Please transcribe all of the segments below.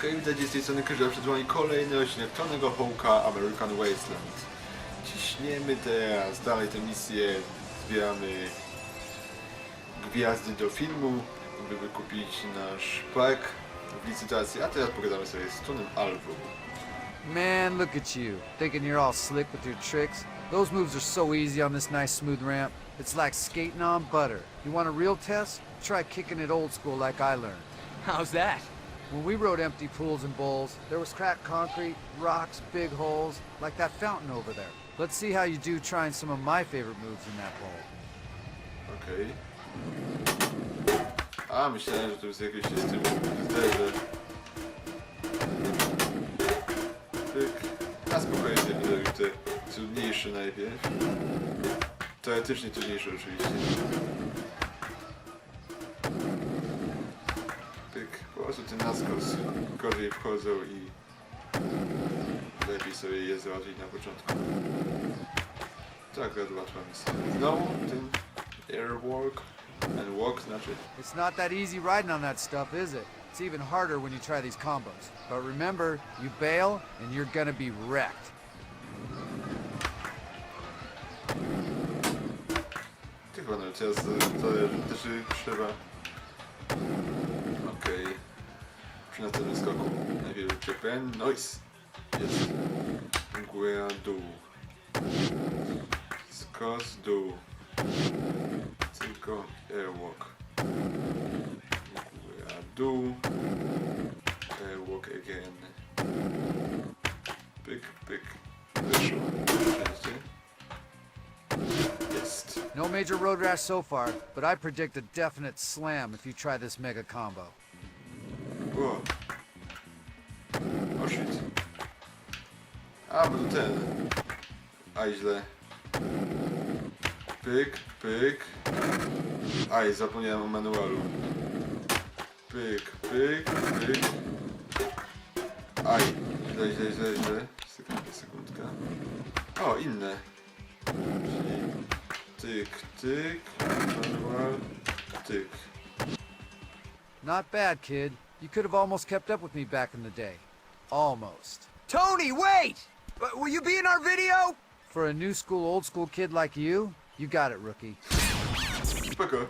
Okej, witajcie z tej strony Kryża, przed wami kolejny odcinek Tonego Hołka American Wasteland. Ciśniemy teraz dalej tę misję, zbieramy gwiazdy do filmu, by wykupić nasz park w licytacji, a teraz pogadamy sobie z Tonem Alvą. Man, look at you, thinking you're all slick with your tricks. Those moves are so easy on this nice smooth ramp. It's like skating on butter. You want a real test? Try kicking it old school like I learned. How's that? When we rode empty pools and bowls, there was cracked concrete, rocks, big holes, like that fountain over there. Let's see how you do trying some of my favorite moves in that bowl. Okej. A, myślałem, że to jest jakieś z tym zderzę. Pyk. A spokojnie te trudniejsze najpierw. Teoretycznie trudniejsze oczywiście. Prostu naskos gorzej wchodzą i lepiej sobie je załatwić na początku. To akurat łatwa misja. Znowu ten airwalk and walk znaczy. It's not that easy riding on that stuff, is it? It's even harder when you try these combos. But remember, you bail, and you're gonna be wrecked. Ty chyba nawet teraz zależy, też y, trzeba. Skoku najpierw. Jest. Dół. Skos, dół. Tylko airwalk. Dół. Airwalk again. Pyk, pyk. No major road rash so far, but I predict a definite slam if you try this mega combo. O. O shit. A, to ten. A, źle. Pyk, pyk. Aj, zapomniałem o manualu. Pyk, pyk, pyk. Aj, źle, źle, źle, źle. Sekundka, sekundka. O, inne. Czyli tyk, tyk, manual, tyk. Not bad, kid. You could have almost kept up with me back in the day. Almost. Tony, wait! Uh, Will you be in our video? For a new school, old school kid like you, you got it, rookie. Spoko.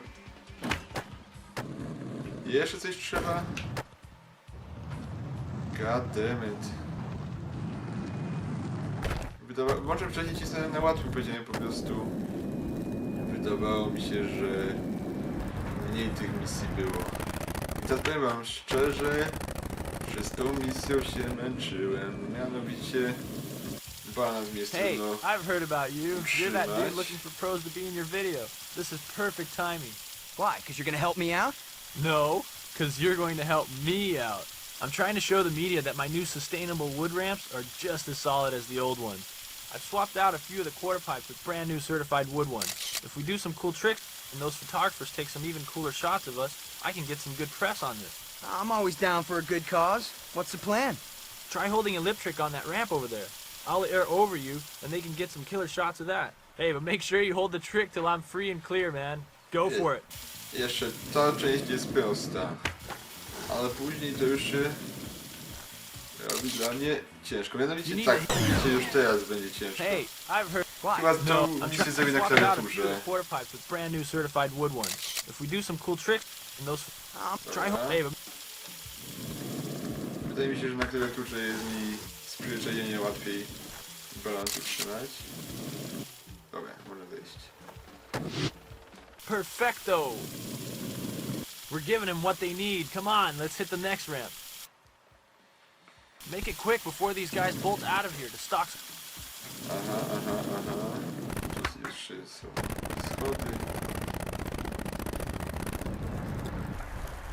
Jeszcze coś trzeba? God damn it. Wydawa... Może wcześniej na łatwy poziomie po prostu. Wydawało mi się, że mniej tych misji było. I teraz powiem wam szczerze, że z tą misją się męczyłem. Mianowicie balans mi jest Hey, trudno I've heard about you. You're that dude looking for pros to be in your video. This is perfect timing. Why? Because you're gonna help me out? No, because you're going to help me out. I'm trying to show the media that my new sustainable wood ramps are just as solid as the old ones. I've swapped out a few of the quarter pipes with brand new certified wood ones. If we do some cool tricks and those photographers take some even cooler shots of us, I can get some good press on this. I'm always down for a good cause. What's the plan? Try holding a lip trick on that ramp over there. I'll air over you, and they can get some killer shots of that. Hey, but make sure you hold the trick till I'm free and clear, man. Go for it. Jeszcze ta część jest prosta, ale później to już się robi dla mnie ciężko. Mianowicie tak, widzicie, już teraz będzie ciężko. Hey, I've heard. Chyba No, I'm trying to swap out a few quarter pipes with brand new certified wood ones. If we do some cool tricks and those, try. Dobra. Hey, but Wydaje mi się, że na klawiaturze jest mi z przyzwyczajenia łatwiej balans utrzymać. Dobra, może wejść. perfecto. We're giving them what they need. Come on, let's hit the next ramp. Make it quick before these guys bolt out of here to stock. Aha, aha, aha. Tu jeszcze są schody.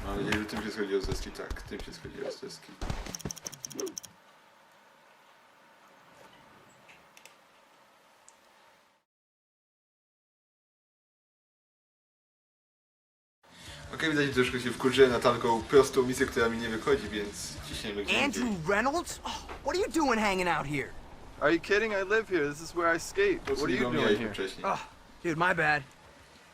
Mam nadzieję, że tym się schodzi o deski. Tak, tym Okej, widać, że troszkę się wkurzyłem na taką prostą misję, która mi nie wychodzi, więc ciśniemy gdzie indziej. Andrew Reynolds? Oh, what are you doing hanging out here? Are you kidding? I live here. This is where I skate. What are you doing omijaliśmy here? wcześniej. Oh, dude, my bad.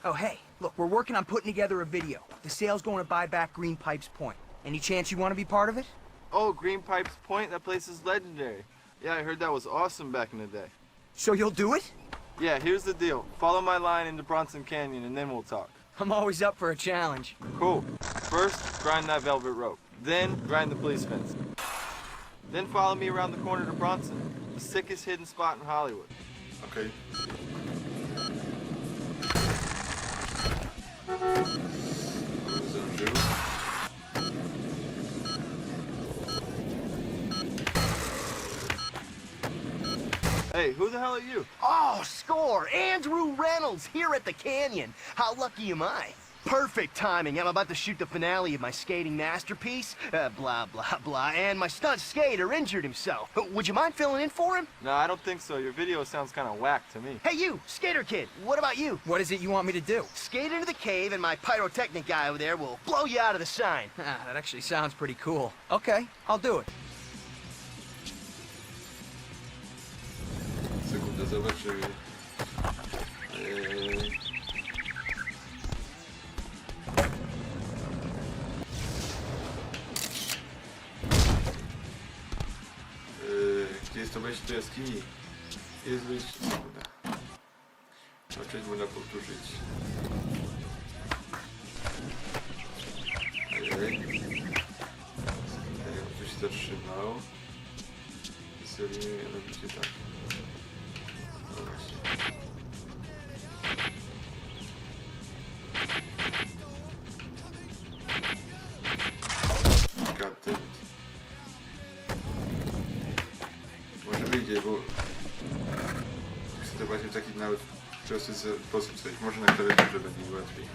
Oh, hey, look, we're working on putting together a video. The sale's going to buy back Green Pipes Point. Any chance you want to be part of it? Oh, Green Pipes Point? That place is legendary. Yeah, I heard that was awesome back in the day. So you'll do it? Yeah, here's the deal. Follow my line into Bronson Canyon and then we'll talk. I'm always up for a challenge. Cool. First, grind that velvet rope. Then, grind the police fence. Then follow me around the corner to Bronson, the sickest hidden spot in Hollywood. Okej. Hey, who the hell are you? Oh, score! Andrew Reynolds here at the Canyon. How lucky am I? Perfect timing. I'm about to shoot the finale of my skating masterpiece. Uh, blah, blah, blah. And my stunt skater injured himself. Would you mind filling in for him? No, I don't think so. Your video sounds kind of whack to me. Hey, you, skater kid. What about you? What is it you want me to do? Skate into the cave, and my pyrotechnic guy over there will blow you out of the sign. Ah, that actually sounds pretty cool. Okay, I'll do it. Zobaczymy. Eee... Eee, Gdzie jest to wejście do jaskini? Jest wyjście, sekunda. Zobaczyć, można powtórzyć. Ojej. Jakby ktoś się zatrzymał. I zrobimy mianowicie tak. Wyjdzie, bo chcę to właśnie w taki nawet prosty sposób coś. Może na klawiaturze będzie łatwiej.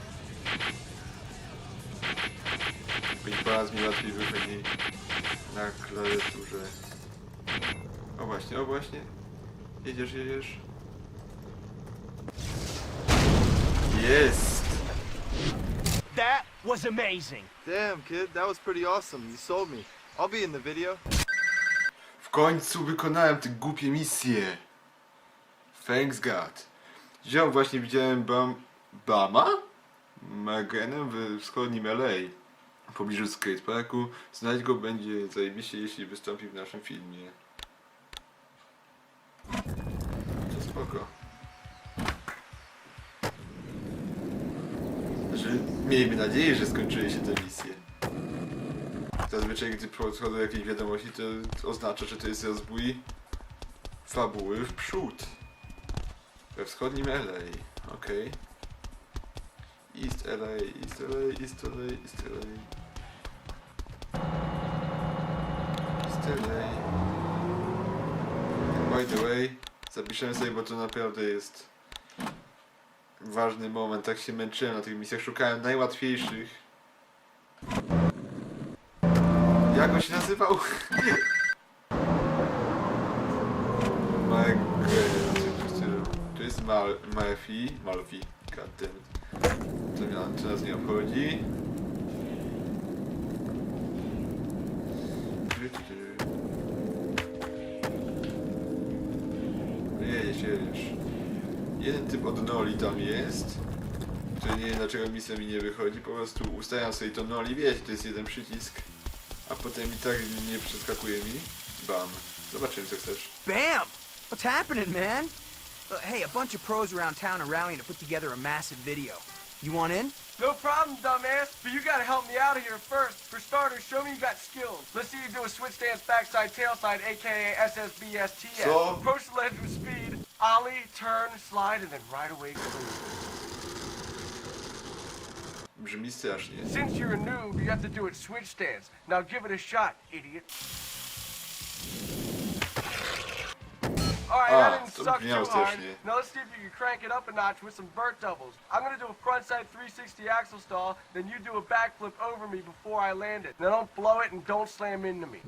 Pas mi łatwiej wychodzi na klawiaturze. O właśnie, o właśnie. Jedziesz, jedziesz. Jest! That was amazing. Damn, kid, that was pretty awesome. You sold me. I'll be in the video. W końcu wykonałem tę głupie misję. Thanks God. Dzisiaj właśnie widziałem Bam... Bama? Maganem we wschodnim LA. W pobliżu skateparku. Znać go będzie zajebiście, jeśli wystąpi w naszym filmie. To spoko. Znaczy, miejmy nadzieję, że skończyły się te misje. Zazwyczaj, gdy podchodzą jakieś wiadomości, to oznacza, że to jest rozbój fabuły w przód. We wschodnim LA. Okej. East LA, East LA, East LA, East LA. East LA. By the way, zapiszę sobie, bo to naprawdę jest ważny moment. Tak się męczyłem na tych misjach. Szukałem najłatwiejszych. Jak on się nazywał? To jest Mal Malfi. Malfi. Goddammit. To, mia- to nas nie obchodzi. Jedziesz, jedziesz. Jeden typ od Noli tam jest. Który nie wiem dlaczego misja mi nie wychodzi. Po prostu ustawiam sobie to Noli. Wiecie, to jest jeden przycisk. A potem i tak nie przeskakuje mi. Bam. Zobaczymy co chcesz. Bam! What's happening, man? Uh, hey, a bunch of pros around town are rallying to put together a massive video. You want in? No problem, dumbass, but you gotta help me out of here first. For starters, show me you got skills. Let's see you do a switch stance backside tailside, aka SSBSTS. So? Approach the ledge with speed, ollie, turn, slide, and then right away cruise. Brzmi strasznie. Since you're a noob, you have to do it switch stance. Now give it a shot, idiot. Alright, Ah, that didn't to suck brzmiało too hard. strasznie. Now let's see if you can crank it up a notch with some vert doubles. I'm gonna do a frontside 360 axle stall, then you do a backflip over me before I land it. Now don't blow it and don't slam into me.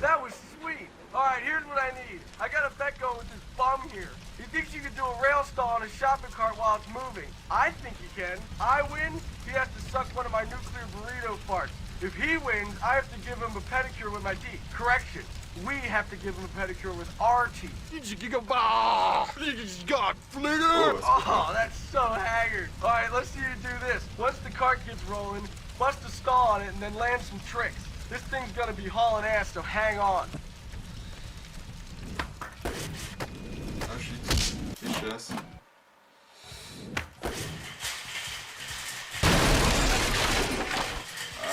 That was sweet. Alright, here's what I need. I got a bet going with this bum here. He thinks you can do a rail stall on a shopping cart while it's moving. I think he can. I win, he has to suck one of my nuclear burrito farts. If he wins, I have to give him a pedicure with my teeth. Correction. we have to give him a pedicure with our teeth. O, Oh, that's so haggard. All right, let's see you do this. Once the cart gets rolling, bust a stall on it and then land some tricks. This thing's gonna be hauling ass, so hang on. a shit. Jeszcze raz.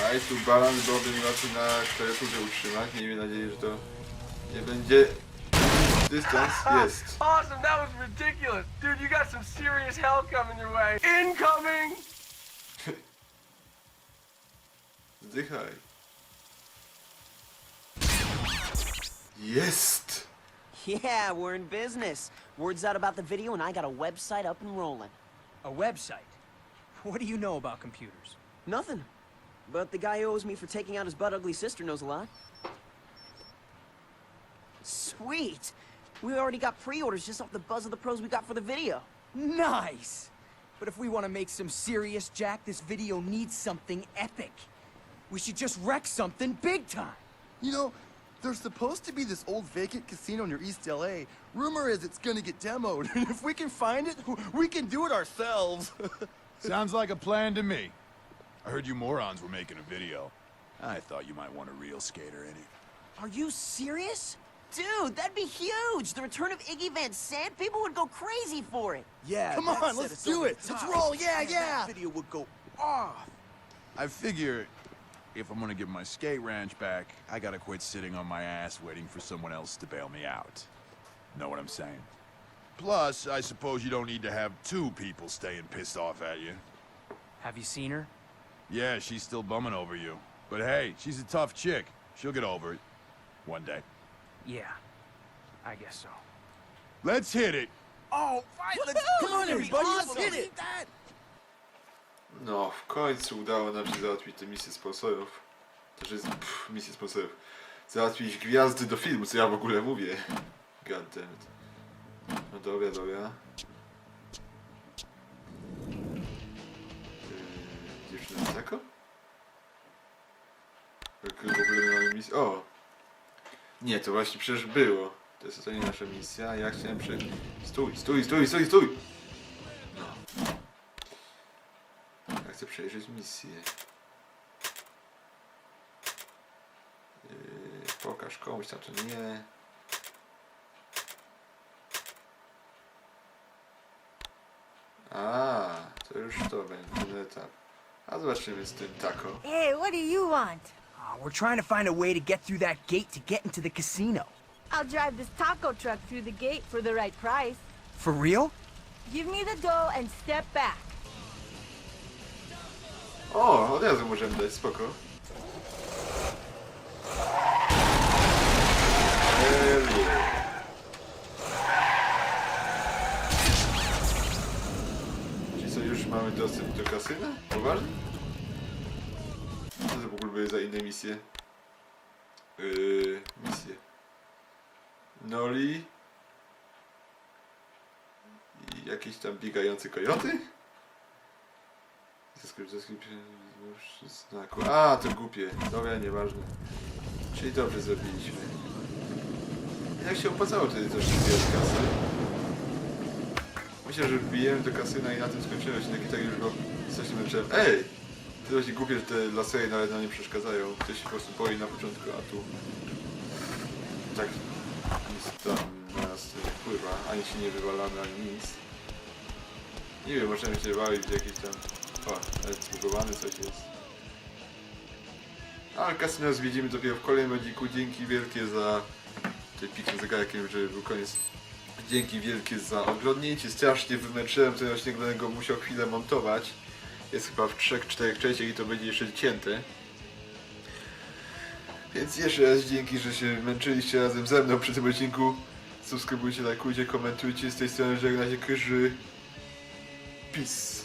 A i tu balans byłoby mi łatwiej na klawiaturze utrzymać. Miejmy nadzieję, że to nie będzie... Dystans jest. Awesome, that was ridiculous. Dude, you got some serious hell coming your way. Incoming! Zdychaj. Jest! Yeah, we're in business. Word's out about the video, and I got a website up and rolling. A website? What do you know about computers? Nothing. But the guy who owes me for taking out his butt ugly sister knows a lot. Sweet! We already got pre-orders just off the buzz of the pros we got for the video. Nice! But if we want to make some serious jack, this video needs something epic. We should just wreck something big time. You know, there's supposed to be this old vacant casino near East LA. Rumor is it's gonna get demoed, and if we can find it, we can do it ourselves. Sounds like a plan to me. I heard you morons were making a video. I thought you might want a real skater in it. Are you serious? Dude, that'd be huge! The return of Iggy Van Sant, people would go crazy for it. Yeah, Come on, let's do it. Let's roll. Yeah, Man, yeah. That video would go off. I figure if I'm gonna get my skate ranch back, I gotta quit sitting on my ass waiting for someone else to bail me out. Know what I'm saying? Plus, I suppose you don't need to have two people staying pissed off at you. Have you seen her? Yeah, she's still bumming over you. But hey, she's a tough chick. She'll get over it. One day. Yeah, I guess so. Let's hit it! Oh, right, let's Come on, everybody, let's awesome. hit it. No, w końcu udało nam się załatwić tę misję sponsorów. To jest pff, misję sponsorów. Załatwić gwiazdy do filmu, co ja w ogóle mówię. God damn it. No dobra, dobra. Yy, dziewczyna z Zako? Jak w ogóle mamy misję... O! Nie, to właśnie przecież było. To jest nie nasza misja, ja chciałem przy... Stój, stój, stój, stój, stój! Ja przejrzeć misję. Yy, pokaż komuś tam to nie. A, to już to będzie ten etap. A zobaczymy z tym taco. Hey, what do you want? Uh, we're trying to find a way to get through that gate to get into the casino. I'll drive this taco truck through the gate for the right price. For real? Give me the dough and step back. O, od razu możemy dać, spoko. Hello. Czyli co, już mamy dostęp do kasyna? Poważnie? Co to w ogóle były za inne misje? Yy, misje. Noli. I jakieś tam biegające kojoty? Zaskryp, zaskryp, znaku. A, to głupie. Dobra, nieważne. Czyli dobrze zrobiliśmy. Jak się opłacało wtedy też zbierać kasę? Myślę, że wbijemy do kasyna i na tym skończyłem odcinek i tak już go strasznie męczyłem. Ej! To właśnie głupie, że te lasery nawet nam nie przeszkadzają. Ktoś się po prostu boi na początku, a tu... Tak nic tam na nas nie wpływa. Ani się nie wywalamy, ani nic. Nie wiem, możemy się bawić w jakieś tam... O, nawet zbugowany coś jest. Ale kasyno zwiedzimy dopiero w kolejnym odcinku. Dzięki wielkie za... Tutaj piknę zegarkiem, żeby był koniec. Dzięki wielkie za oglądnięcie. Strasznie wymęczyłem ten odcinek, będę go musiał chwilę montować. Jest chyba w 3-4 częściach i to będzie jeszcze cięte. Więc jeszcze raz dzięki, że się męczyliście razem ze mną przy tym odcinku. Subskrybujcie, lajkujcie, komentujcie. Z tej strony żegna się Kyży. Peace.